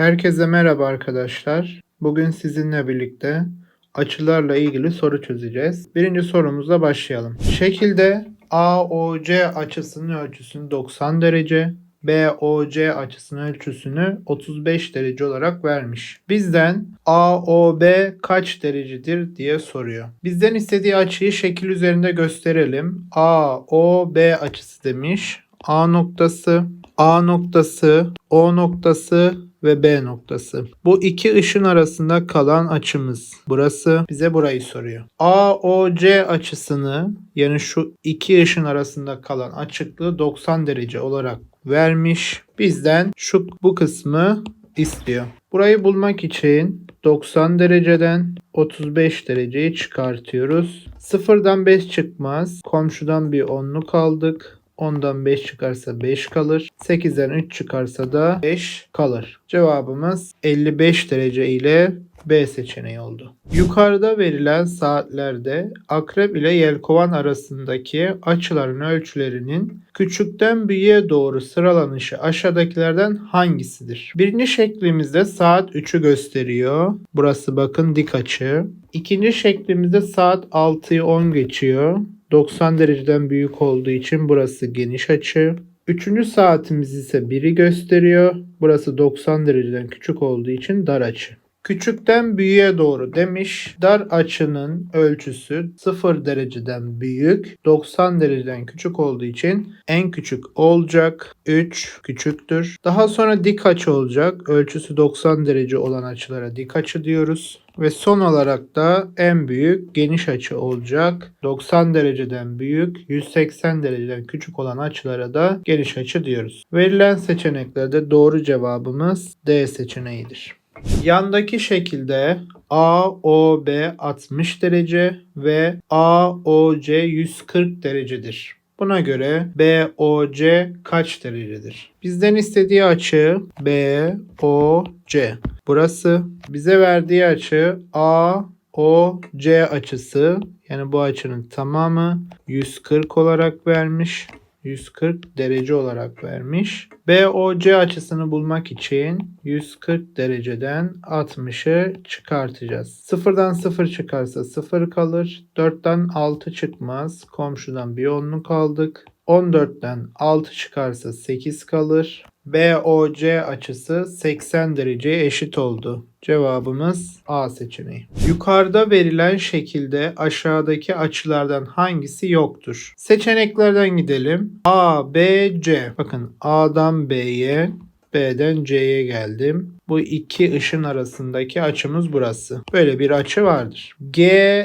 Herkese merhaba arkadaşlar. Bugün sizinle birlikte açılarla ilgili soru çözeceğiz. Birinci sorumuzla başlayalım. Şekilde AOC açısının ölçüsünü 90 derece, BOC açısının ölçüsünü 35 derece olarak vermiş. Bizden AOB kaç derecedir diye soruyor. Bizden istediği açıyı şekil üzerinde gösterelim. AOB açısı demiş. A noktası, A noktası, O noktası ve B noktası. Bu iki ışın arasında kalan açımız. Burası bize burayı soruyor. AOC açısını yani şu iki ışın arasında kalan açıklığı 90 derece olarak vermiş. Bizden şu bu kısmı istiyor. Burayı bulmak için 90 dereceden 35 dereceyi çıkartıyoruz. Sıfırdan 5 çıkmaz. Komşudan bir onluk aldık. 10'dan 5 çıkarsa 5 kalır. 8'den 3 çıkarsa da 5 kalır. Cevabımız 55 derece ile B seçeneği oldu. Yukarıda verilen saatlerde akrep ile yelkovan arasındaki açıların ölçülerinin küçükten büyüğe doğru sıralanışı aşağıdakilerden hangisidir? Birinci şeklimizde saat 3'ü gösteriyor. Burası bakın dik açı. İkinci şeklimizde saat 6'yı 10 geçiyor. 90 dereceden büyük olduğu için burası geniş açı. Üçüncü saatimiz ise 1'i gösteriyor. Burası 90 dereceden küçük olduğu için dar açı. Küçükten büyüğe doğru demiş. Dar açının ölçüsü 0 dereceden büyük, 90 dereceden küçük olduğu için en küçük olacak. 3 küçüktür. Daha sonra dik açı olacak. Ölçüsü 90 derece olan açılara dik açı diyoruz. Ve son olarak da en büyük geniş açı olacak. 90 dereceden büyük, 180 dereceden küçük olan açılara da geniş açı diyoruz. Verilen seçeneklerde doğru cevabımız D seçeneğidir. Yandaki şekilde AOB 60 derece ve AOC 140 derecedir. Buna göre BOC kaç derecedir? Bizden istediği açı BOC. Burası bize verdiği açı AOC açısı. Yani bu açının tamamı 140 olarak vermiş. 140 derece olarak vermiş. BOC açısını bulmak için 140 dereceden 60'ı çıkartacağız. Sıfırdan 0 çıkarsa 0 kalır. 4'ten 6 çıkmaz. Komşudan bir onluk aldık. 14'ten 6 çıkarsa 8 kalır. BOC açısı 80 dereceye eşit oldu. Cevabımız A seçeneği. Yukarıda verilen şekilde aşağıdaki açılardan hangisi yoktur? Seçeneklerden gidelim. A, B, C. Bakın A'dan B'ye, B'den C'ye geldim. Bu iki ışın arasındaki açımız burası. Böyle bir açı vardır. G,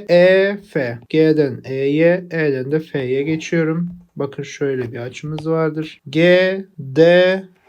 E, F. G'den E'ye, E'den de F'ye geçiyorum. Bakın şöyle bir açımız vardır. G, D,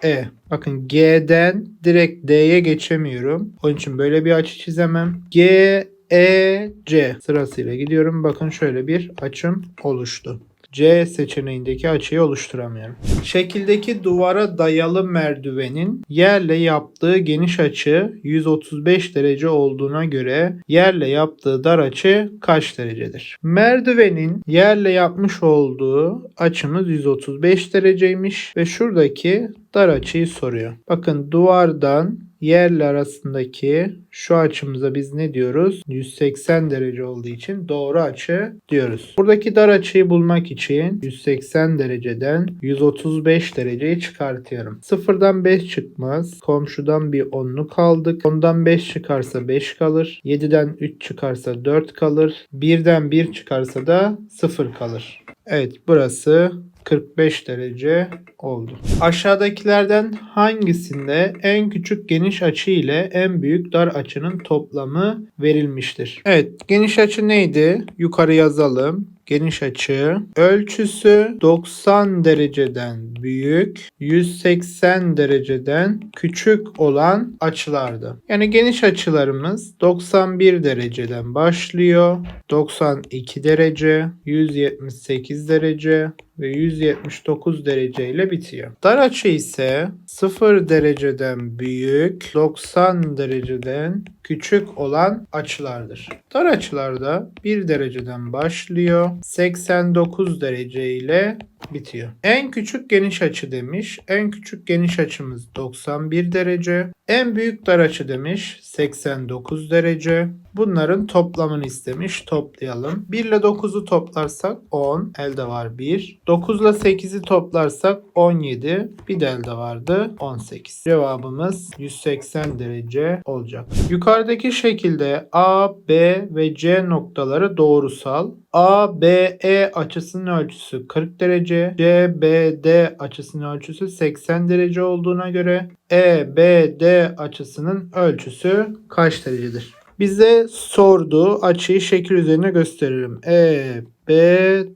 E. Bakın G'den direkt D'ye geçemiyorum. Onun için böyle bir açı çizemem. G, E, C sırasıyla gidiyorum. Bakın şöyle bir açım oluştu. C seçeneğindeki açıyı oluşturamıyorum. Şekildeki duvara dayalı merdivenin yerle yaptığı geniş açı 135 derece olduğuna göre yerle yaptığı dar açı kaç derecedir? Merdivenin yerle yapmış olduğu açımız 135 dereceymiş ve şuradaki dar açıyı soruyor. Bakın duvardan yerle arasındaki şu açımıza biz ne diyoruz? 180 derece olduğu için doğru açı diyoruz. Buradaki dar açıyı bulmak için 180 dereceden 135 dereceyi çıkartıyorum. Sıfırdan 5 çıkmaz. Komşudan bir onluk aldık. Ondan 5 çıkarsa 5 kalır. 7'den 3 çıkarsa 4 kalır. 1'den 1 çıkarsa da 0 kalır. Evet burası 45 derece oldu. Aşağıdakilerden hangisinde en küçük geniş açı ile en büyük dar açının toplamı verilmiştir? Evet, geniş açı neydi? Yukarı yazalım. Geniş açı ölçüsü 90 dereceden büyük, 180 dereceden küçük olan açılardı. Yani geniş açılarımız 91 dereceden başlıyor. 92 derece, 178 derece ve 179 derece ile bitiyor. Dar açı ise 0 dereceden büyük, 90 dereceden küçük olan açılardır. Dar açılarda 1 dereceden başlıyor, 89 derece ile bitiyor. En küçük geniş açı demiş. En küçük geniş açımız 91 derece. En büyük dar açı demiş 89 derece. Bunların toplamını istemiş. Toplayalım. 1 ile 9'u toplarsak 10. Elde var 1. 9 ile 8'i toplarsak 17. Bir de elde vardı 18. Cevabımız 180 derece olacak. Yukarıdaki şekilde A, B ve C noktaları doğrusal. A, B, E açısının ölçüsü 40 derece. C, B, D açısının ölçüsü 80 derece olduğuna göre E, B, D açısının ölçüsü kaç derecedir? Bize sorduğu açıyı şekil üzerine gösterelim. E, B,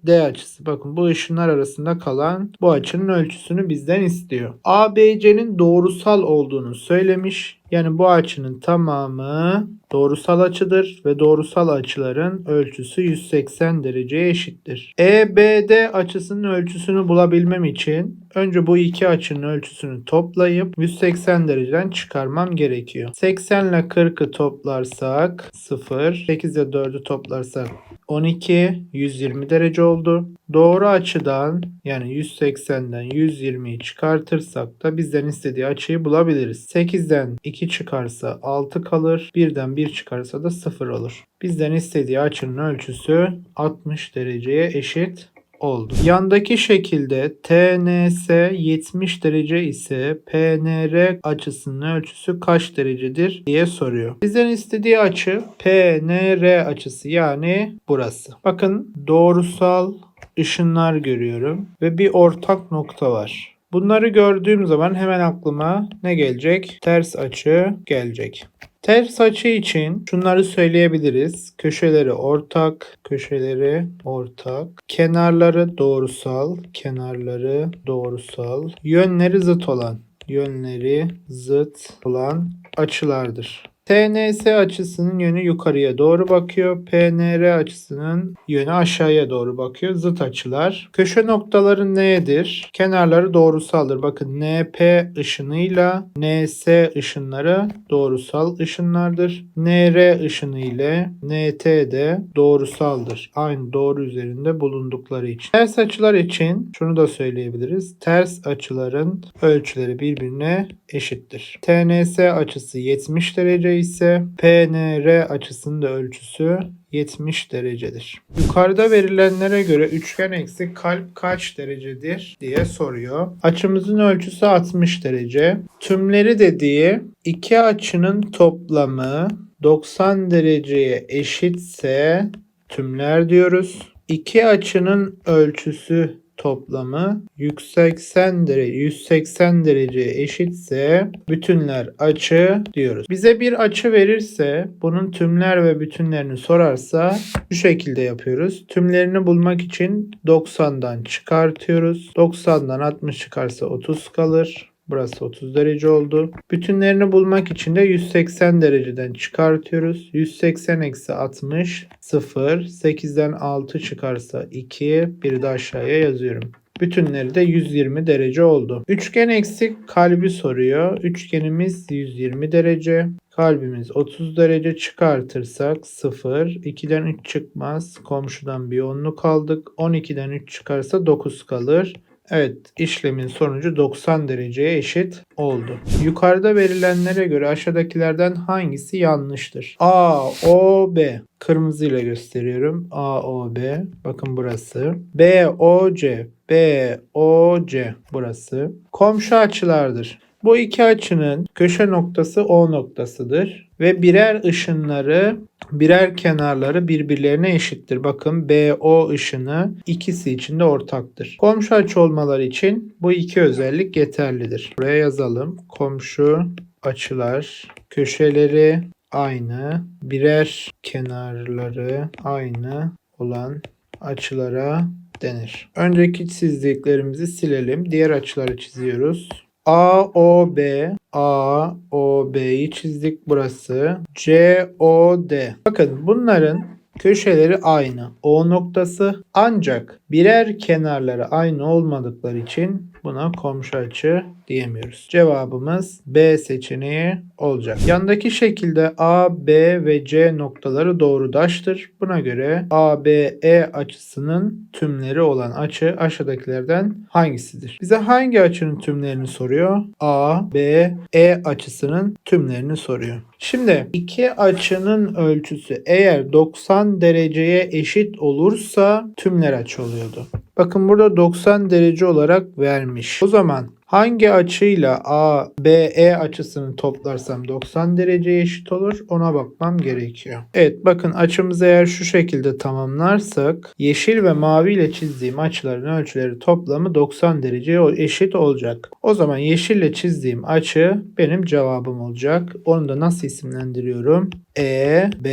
D açısı. Bakın bu ışınlar arasında kalan bu açının ölçüsünü bizden istiyor. ABC'nin doğrusal olduğunu söylemiş. Yani bu açının tamamı doğrusal açıdır ve doğrusal açıların ölçüsü 180 dereceye eşittir. EBD açısının ölçüsünü bulabilmem için önce bu iki açının ölçüsünü toplayıp 180 dereceden çıkarmam gerekiyor. 80 ile 40'ı toplarsak 0, 8 ile 4'ü toplarsak 12, 120 derece oldu. Doğru açıdan yani 180'den 120'yi çıkartırsak da bizden istediği açıyı bulabiliriz. 8'den 2 çıkarsa 6 kalır. 1'den 1 çıkarsa da 0 olur. Bizden istediği açının ölçüsü 60 dereceye eşit oldu. Yandaki şekilde TNS 70 derece ise PNR açısının ölçüsü kaç derecedir diye soruyor. Bizden istediği açı PNR açısı yani burası. Bakın doğrusal ışınlar görüyorum ve bir ortak nokta var. Bunları gördüğüm zaman hemen aklıma ne gelecek? Ters açı gelecek. Ters açı için şunları söyleyebiliriz. Köşeleri ortak, köşeleri ortak, kenarları doğrusal, kenarları doğrusal, yönleri zıt olan, yönleri zıt olan açılardır. TNS açısının yönü yukarıya doğru bakıyor. PNR açısının yönü aşağıya doğru bakıyor. Zıt açılar. Köşe noktaları nedir? Kenarları doğrusaldır. Bakın NP ışınıyla NS ışınları doğrusal ışınlardır. NR ışını ile NT de doğrusaldır. Aynı doğru üzerinde bulundukları için. Ters açılar için şunu da söyleyebiliriz. Ters açıların ölçüleri birbirine eşittir. TNS açısı 70 derece ise PNR açısının da ölçüsü 70 derecedir. Yukarıda verilenlere göre üçgen eksi kalp kaç derecedir diye soruyor. Açımızın ölçüsü 60 derece. Tümleri dediği iki açının toplamı 90 dereceye eşitse tümler diyoruz. İki açının ölçüsü toplamı 180 derece 180 dereceye eşitse bütünler açı diyoruz. Bize bir açı verirse bunun tümler ve bütünlerini sorarsa şu şekilde yapıyoruz. Tümlerini bulmak için 90'dan çıkartıyoruz. 90'dan 60 çıkarsa 30 kalır. Burası 30 derece oldu. Bütünlerini bulmak için de 180 dereceden çıkartıyoruz. 180 eksi 60 0. 8'den 6 çıkarsa 2. Bir de aşağıya yazıyorum. Bütünleri de 120 derece oldu. Üçgen eksik kalbi soruyor. Üçgenimiz 120 derece. Kalbimiz 30 derece çıkartırsak 0. 2'den 3 çıkmaz. Komşudan bir onluk aldık. 12'den 3 çıkarsa 9 kalır. Evet işlemin sonucu 90 dereceye eşit oldu. Yukarıda verilenlere göre aşağıdakilerden hangisi yanlıştır? A, O, B. Kırmızı ile gösteriyorum. A, O, B. Bakın burası. B, O, C. B, O, C. Burası. Komşu açılardır. Bu iki açının köşe noktası O noktasıdır ve birer ışınları birer kenarları birbirlerine eşittir. Bakın BO ışını ikisi için de ortaktır. Komşu açı olmaları için bu iki özellik yeterlidir. Buraya yazalım. Komşu açılar köşeleri aynı, birer kenarları aynı olan açılara denir. Önceki çizdiklerimizi silelim. Diğer açıları çiziyoruz. A, O, B, A, O, B'yi çizdik burası. C, O, D. Bakın bunların köşeleri aynı. O noktası ancak birer kenarları aynı olmadıkları için Buna komşu açı diyemiyoruz. Cevabımız B seçeneği olacak. Yandaki şekilde A, B ve C noktaları doğrudaştır. Buna göre ABE açısının tümleri olan açı aşağıdakilerden hangisidir? Bize hangi açının tümlerini soruyor? A, B, E açısının tümlerini soruyor. Şimdi iki açının ölçüsü eğer 90 dereceye eşit olursa tümler açı oluyordu. Bakın burada 90 derece olarak vermiş. O zaman hangi açıyla A, B, E açısını toplarsam 90 dereceye eşit olur ona bakmam gerekiyor. Evet bakın açımızı eğer şu şekilde tamamlarsak yeşil ve mavi ile çizdiğim açıların ölçüleri toplamı 90 dereceye eşit olacak. O zaman yeşille çizdiğim açı benim cevabım olacak. Onu da nasıl isimlendiriyorum? E, B,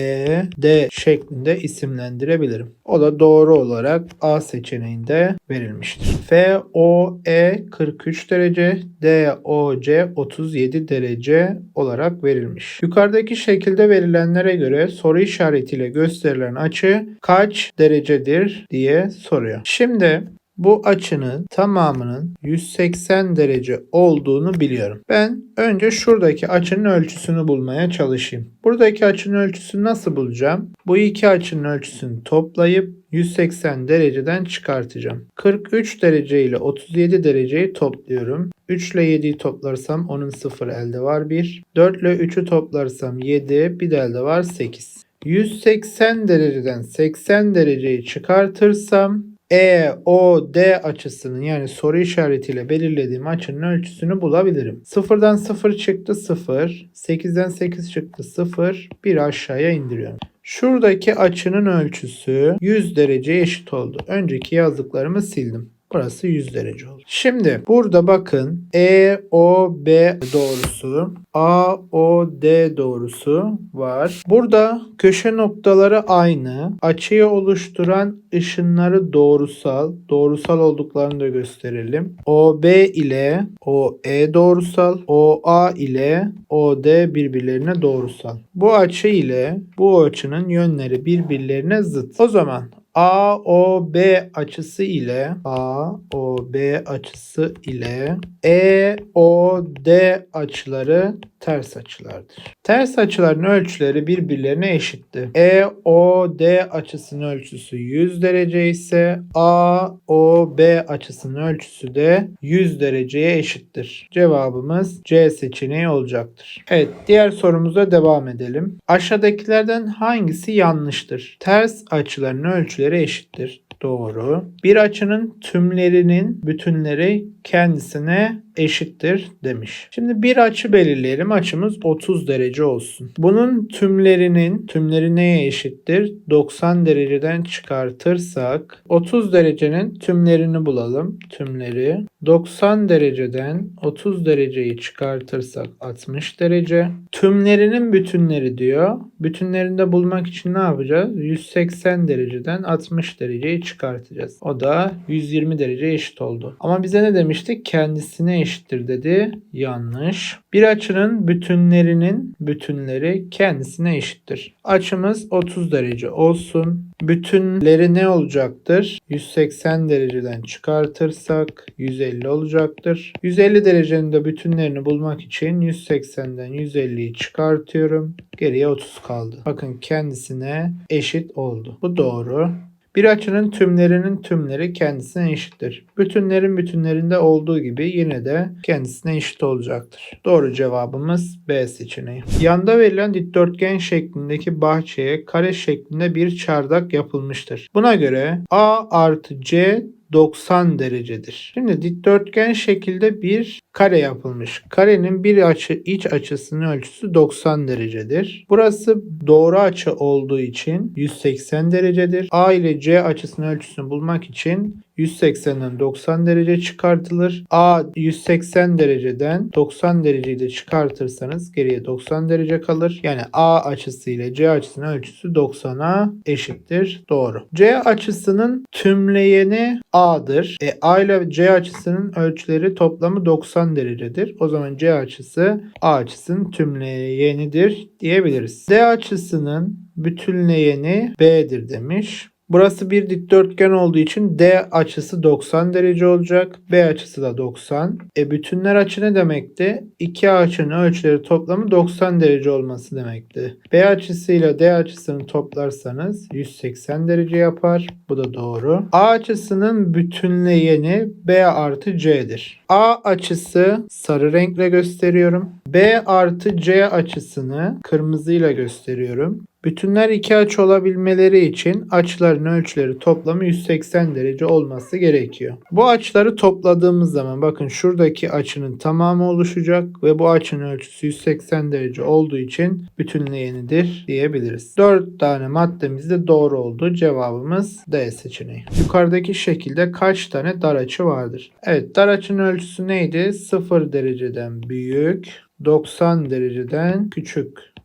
D şeklinde isimlendirebilirim. O da doğru olarak A seçeneğinde verilmiştir. F, O, E 43 derece, D, O, C 37 derece olarak verilmiş. Yukarıdaki şekilde verilenlere göre soru işaretiyle gösterilen açı kaç derecedir diye soruyor. Şimdi bu açının tamamının 180 derece olduğunu biliyorum. Ben önce şuradaki açının ölçüsünü bulmaya çalışayım. Buradaki açının ölçüsünü nasıl bulacağım? Bu iki açının ölçüsünü toplayıp 180 dereceden çıkartacağım. 43 derece ile 37 dereceyi topluyorum. 3 ile 7'yi toplarsam onun 0 elde var 1. 4 ile 3'ü toplarsam 7 bir de elde var 8. 180 dereceden 80 dereceyi çıkartırsam e, O, D açısının yani soru işaretiyle belirlediğim açının ölçüsünü bulabilirim. 0'dan 0 çıktı 0. 8'den 8 çıktı 0. Bir aşağıya indiriyorum. Şuradaki açının ölçüsü 100 dereceye eşit oldu. Önceki yazdıklarımı sildim. Burası 100 derece oldu. Şimdi burada bakın E, O, B doğrusu, A, O, D doğrusu var. Burada köşe noktaları aynı. Açıyı oluşturan ışınları doğrusal. Doğrusal olduklarını da gösterelim. OB ile OE doğrusal. OA ile OD birbirlerine doğrusal. Bu açı ile bu açının yönleri birbirlerine zıt. O zaman AOB açısı ile AOB açısı ile EOD açıları ters açılardır. Ters açıların ölçüleri birbirlerine eşittir. EOD açısının ölçüsü 100 derece ise AOB açısının ölçüsü de 100 dereceye eşittir. Cevabımız C seçeneği olacaktır. Evet, diğer sorumuza devam edelim. Aşağıdakilerden hangisi yanlıştır? Ters açıların ölçüleri eşittir. Doğru. Bir açının tümlerinin bütünleri kendisine eşittir demiş. Şimdi bir açı belirleyelim. Açımız 30 derece olsun. Bunun tümlerinin tümleri neye eşittir? 90 dereceden çıkartırsak 30 derecenin tümlerini bulalım. Tümleri 90 dereceden 30 dereceyi çıkartırsak 60 derece. Tümlerinin bütünleri diyor. Bütünlerini de bulmak için ne yapacağız? 180 dereceden 60 dereceyi çıkartacağız. O da 120 derece eşit oldu. Ama bize ne demiştik? Kendisine eşittir dedi. Yanlış. Bir açının bütünlerinin bütünleri kendisine eşittir. Açımız 30 derece olsun. Bütünleri ne olacaktır? 180 dereceden çıkartırsak 150 olacaktır. 150 derecenin de bütünlerini bulmak için 180'den 150'yi çıkartıyorum. Geriye 30 kaldı. Bakın kendisine eşit oldu. Bu doğru. Bir açının tümlerinin tümleri kendisine eşittir. Bütünlerin bütünlerinde olduğu gibi yine de kendisine eşit olacaktır. Doğru cevabımız B seçeneği. Yanda verilen dikdörtgen şeklindeki bahçeye kare şeklinde bir çardak yapılmıştır. Buna göre A artı C 90 derecedir. Şimdi dikdörtgen şekilde bir kare yapılmış. Karenin bir açı iç açısının ölçüsü 90 derecedir. Burası doğru açı olduğu için 180 derecedir. A ile C açısının ölçüsünü bulmak için 180'den 90 derece çıkartılır. A 180 dereceden 90 dereceyi de çıkartırsanız geriye 90 derece kalır. Yani A açısı ile C açısının ölçüsü 90'a eşittir. Doğru. C açısının tümleyeni A'dır. E, A ile C açısının ölçüleri toplamı 90 derecedir. O zaman C açısı A açısının tümleyenidir diyebiliriz. D açısının bütünleyeni B'dir demiş. Burası bir dikdörtgen olduğu için D açısı 90 derece olacak. B açısı da 90. E bütünler açı ne demekti? İki açının ölçüleri toplamı 90 derece olması demekti. B açısıyla D açısını toplarsanız 180 derece yapar. Bu da doğru. A açısının bütünleyeni B artı C'dir. A açısı sarı renkle gösteriyorum. B artı C açısını kırmızıyla gösteriyorum. Bütünler iki açı olabilmeleri için açıların ölçüleri toplamı 180 derece olması gerekiyor. Bu açıları topladığımız zaman bakın şuradaki açının tamamı oluşacak ve bu açının ölçüsü 180 derece olduğu için bütünleyenidir diyebiliriz. 4 tane maddemiz de doğru oldu. Cevabımız D seçeneği. Yukarıdaki şekilde kaç tane dar açı vardır? Evet dar açının ölçüsü neydi? 0 dereceden büyük, 90 dereceden küçük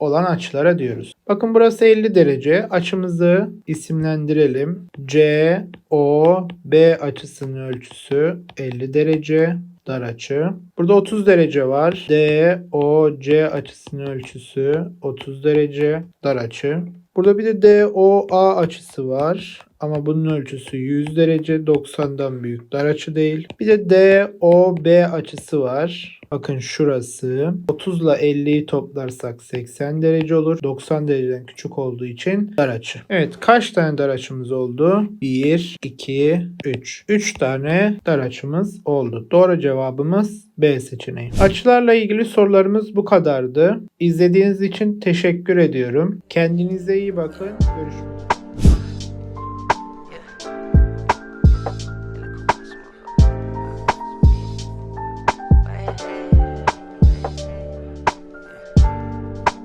olan açılara diyoruz. Bakın burası 50 derece. Açımızı isimlendirelim. C, O, B açısının ölçüsü 50 derece dar açı. Burada 30 derece var. D, O, C açısının ölçüsü 30 derece dar açı. Burada bir de DOA açısı var. Ama bunun ölçüsü 100 derece 90'dan büyük dar açı değil. Bir de DOB açısı var. Bakın şurası 30 ile 50'yi toplarsak 80 derece olur. 90 dereceden küçük olduğu için dar açı. Evet kaç tane dar açımız oldu? 1, 2, 3. 3 tane dar açımız oldu. Doğru cevabımız B seçeneği. Açılarla ilgili sorularımız bu kadardı. İzlediğiniz için teşekkür ediyorum. Kendinize iyi bakın. Görüşmek üzere.